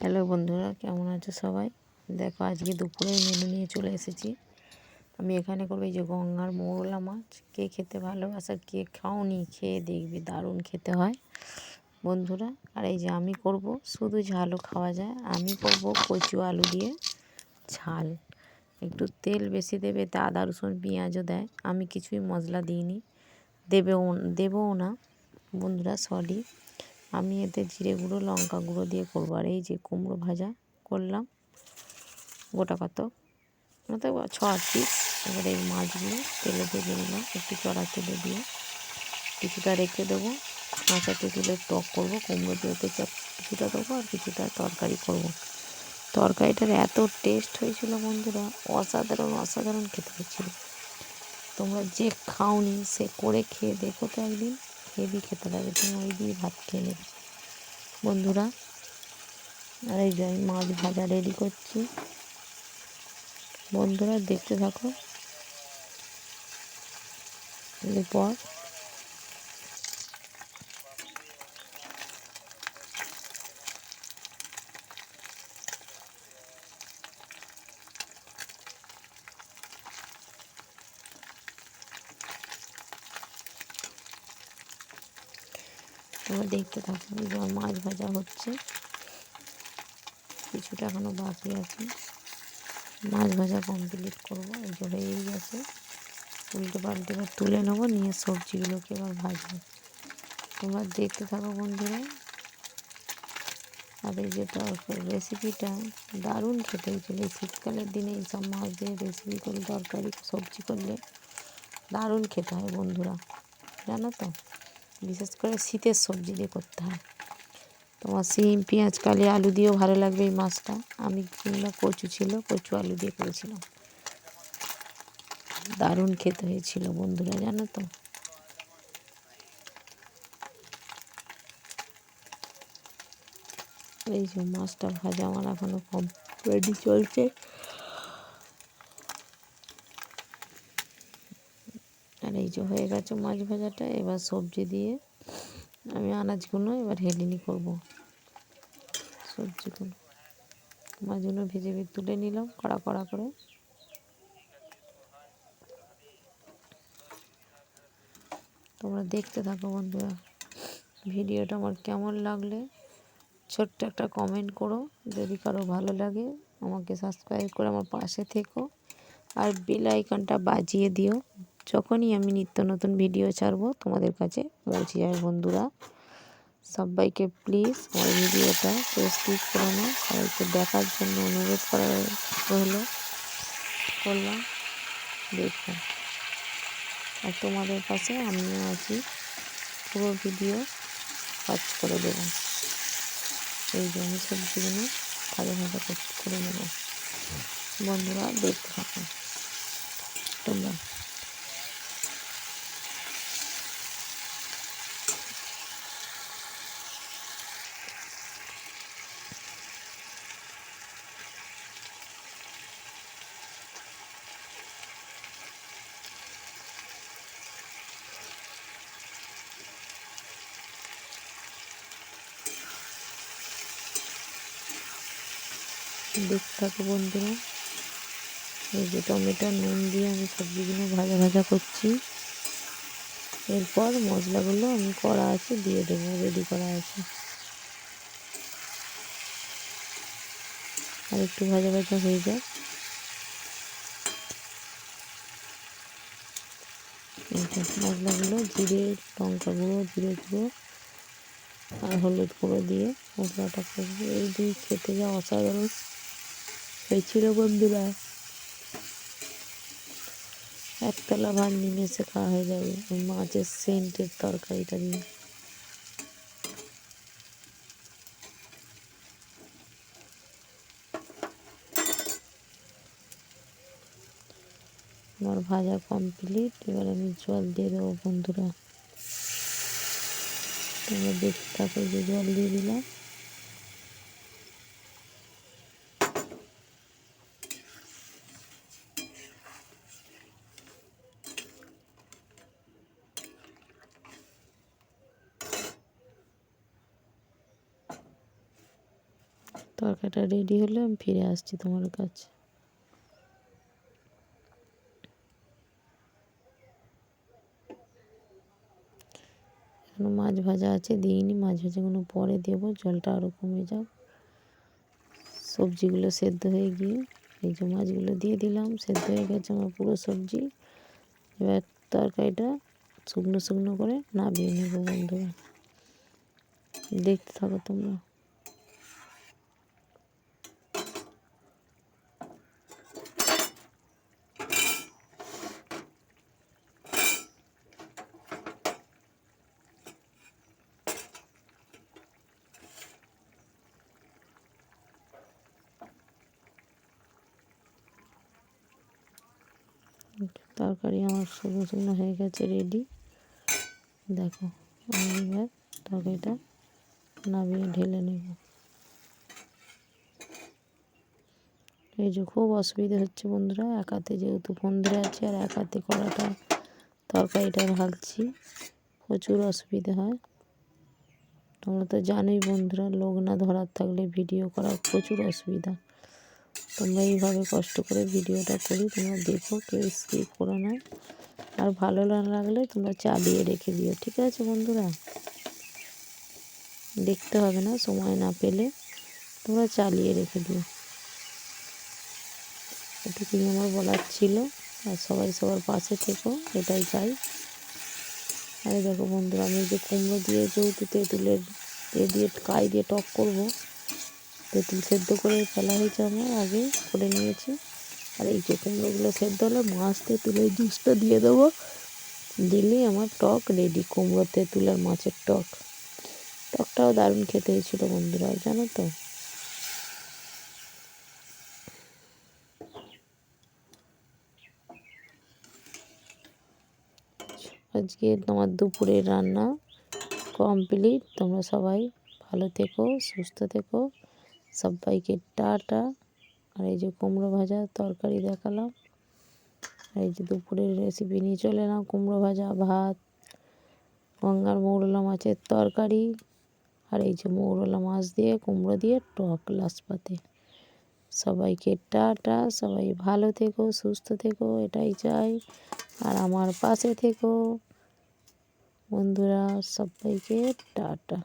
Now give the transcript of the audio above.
Hello বন্ধুরা, কেমন আছো সবাই? দেখো, আজকে দুপুরে মেনু নিয়ে চলে এসেছি। আমি এখানে করব এই যে গঙ্গার মৌরলা মাছ। কে খেতে ভালোবাসা, কে খাওনি, খেয়ে দেখবি, দারুণ খেতে হয়। বন্ধুরা, আর এই যে আমি করব, শুধু ঝালও খাওয়া যায়। আমি করব কচু আলু দিয়ে ঝাল। একটু তেল বেশি দেবে, তা আদা, রসুন, পেঁয়াজও দেয়। আমি কিছুই মশলা দিইনি। দেবেও, দেবও না। বন্ধুরা সরি আমি এতে জিরে গুঁড়ো, লঙ্কা গুঁড়ো দিয়ে করব। আর এই যে কুমড়ো ভাজা করলাম, গোটা কত মতো ছ পিস এবার এই মাছগুলো তেলে ভেজে নিলাম, একটু চড়া তেলে দিয়ে। কিছুটা রেখে দেবো। কাঁচা তেঁতুলের টক করব, কুমড়ো দিয়ে কিছুটা দেবো আর কিছুটা তরকারি করব। তরকারিটার এত টেস্ট হয়েছিল বন্ধুরা, অসাধারণ অসাধারণ খেতে হয়েছিল। তোমরা যে খাওনি, সে করে খেয়ে দেখো তো একদিন। হেভি খেতে লাগে, তুমি ওই দিয়ে ভাত খেয়ে নেবে। বন্ধুরা, আর এই যে মাছ ভাজা রেডি করছি। বন্ধুরা, দেখতে থাকো। এরপর তোমরা দেখতে থাকো যেমন মাছ ভাজা হচ্ছে। কিছুটা এখনও বাকি আছে। মাছ ভাজা কমপ্লিট করব, এই যে হয়েই গেছে। উল্টে পাল্টে এবার তুলে নেব, নিয়ে সবজিগুলোকে এবার ভাজবো। তোমরা দেখতে থাকো বন্ধুরা, আর এই যে রেসিপিটা দারুণ খেতে হয়েছিল। এই শীতকালের দিনে এইসব মাছ দিয়ে রেসিপি করলে তরকারি, সবজি করলে দারুণ খেতে হয় বন্ধুরা, জানো তো? বিশেষ করে শীতের সবজি দিয়ে করতে হয়। তোমার সিম, পেঁয়াজ, কালি, আলু দিয়েও ভালো লাগবে এই মাছটা। আমি কিংবা কচু ছিল, কচু, আলু দিয়ে করেছিলাম। দারুণ খেতে হয়েছিল বন্ধুরা, জানো তো? এই যে মাছটা ভাজা আমার এখনও কম রেডি চলছে আর যে হয়ে গেছে মাছ ভাজাটা, এবার সবজি দিয়ে আমি আনাজগুলো এবার হেলিনি করব। সবজিগুলো মাছগুলো ভেজে ভেজে তুলে নিলাম কড়া কড়া করে। তোমরা দেখতে থাকো বন্ধুরা, ভিডিওটা আমার কেমন লাগলে ছোট্ট একটা কমেন্ট করো, যদি কারও ভালো লাগে আমাকে সাবস্ক্রাইব করে আমার পাশে থেকো, আর বেল আইকনটা বাজিয়ে দিও। যখনই আমি নিত্য নতুন ভিডিও ছাড়বো, তোমাদের কাছে পৌঁছে যাবে বন্ধুরা। সবাইকে প্লিজ আমার ভিডিওটা স্কিপ করো না সবাইকে দেখার জন্য অনুরোধ করা রইল। করলাম। দেখুন আর তোমাদের কাছে আমিও আছি। পুরো ভিডিও কাজ করে দেব। এই জন্য সবজিগুলো ভালো ভালো করে নেব। বন্ধুরা, দেখতে থাকুন তোমরা। দেখতে থাকো বন্ধুরা। এই যে টমেটো, নুন দিয়ে আমি সবজিগুলো ভাজা ভাজা করছি। এরপর মশলাগুলো আমি করা আছে দিয়ে দেবো রেডি করা আছে। আর একটু ভাজা ভাজা হয়ে যায় মশলাগুলো, জিরে, লঙ্কা গুঁড়ো, জিরে গুঁড়ো আর হলুদ গুঁড়ো দিয়ে মশলাটা করব। এই দিয়ে খেতে যা অসাধারণ। হয়েছিল বন্ধুরা একতলা ভাত নিমেষে খাওয়া হয়ে যাবে। মাছের সেন্টের তরকারিটা দিয়ে। আমার ভাজা কমপ্লিট এবার আমি জল দিয়ে দেবো বন্ধুরা। তোমরা দেখতে থাকো যে জল দিয়ে দিলাম। তরকারিটা রেডি হলে আমি ফিরে আসছি তোমার কাছে। এখনও মাছ ভাজা আছে, দিইনি। মাছ ভাজাগুলো পরে দেবো, জলটা আরও কমে যাক। সবজিগুলো সেদ্ধ হয়ে গিয়ে, এই যে মাছগুলো দিয়ে দিলাম, সেদ্ধ হয়ে গেছে আমার পুরো সবজি। এবার তরকারিটা শুকনো শুকনো করে নামিয়ে নেব বন্ধুরা। দেখতে থাকো তোমরা। তরকারি আমার শুকনো শুকনো হয়ে গেছে রেডি দেখো আমি এবার তরকারিটা নামিয়ে ঢেলে নেব। এই যে খুব অসুবিধা হচ্ছে বন্ধুরা, এক হাতে যেহেতু ফোন ধরে আছে আর এক হাতে কড়াটা, তরকারিটা ঢালছি প্রচুর অসুবিধা হয়। তোমরা তো জানোই বন্ধুরা, লোক না ধরার থাকলে ভিডিও করা প্রচুর অসুবিধা। তোমরা এইভাবে কষ্ট করে ভিডিওটা করি, তোমরা দেখো, কেউ স্কিপ করো না। আর ভালো না লাগলে তোমরা চালিয়ে রেখে দিও, ঠিক আছে বন্ধুরা? দেখতে হবে না, সময় না পেলে তোমরা চালিয়ে রেখে দিও। এটুকুই আমার বলার ছিল, আর সবাই সবার পাশে থেকো, এটাই চাই। আরে দেখো বন্ধুরা, আমি যে কুমড়ো দিয়ে যেহেতু তেঁতুলের এ দিয়ে কাই দিয়ে টক করব তেঁতুল সেদ্ধ করে ফেলা হয়েছে আমার, আগে করে নিয়েছি। আর এই যে কুমড়োগুলো সেদ্ধ হলে মাছ তেঁতুলের জুসটা দিয়ে দেবো। দিলেই আমার টক, রেডি কুমড়ো তেঁতুল আর মাছের টক। টকটাও দারুণ খেতে হয়েছিল বন্ধুরা, জানো তো? আজকে তোমার দুপুরের রান্না কমপ্লিট। তোমরা সবাই ভালো থেকো, সুস্থ থেকো। সবাইকে টাটা। আর এই যে কুমড়ো ভাজা তরকারি দেখালাম। আর এই যে দুপুরের রেসিপি নিয়ে চলে এলাম, কুমড়ো ভাজা, ভাত, গঙ্গার মৌরলা মাছের তরকারি, আর এই যে মৌরলা মাছ দিয়ে, কুমড়ো দিয়ে টক লাসপাতে সবাইকে টাটা, সবাই ভালো থেকো, সুস্থ থেকো, এটাই চাই। আর আমার পাশে থেকো। বন্ধুরা, সবাইকে টাটা।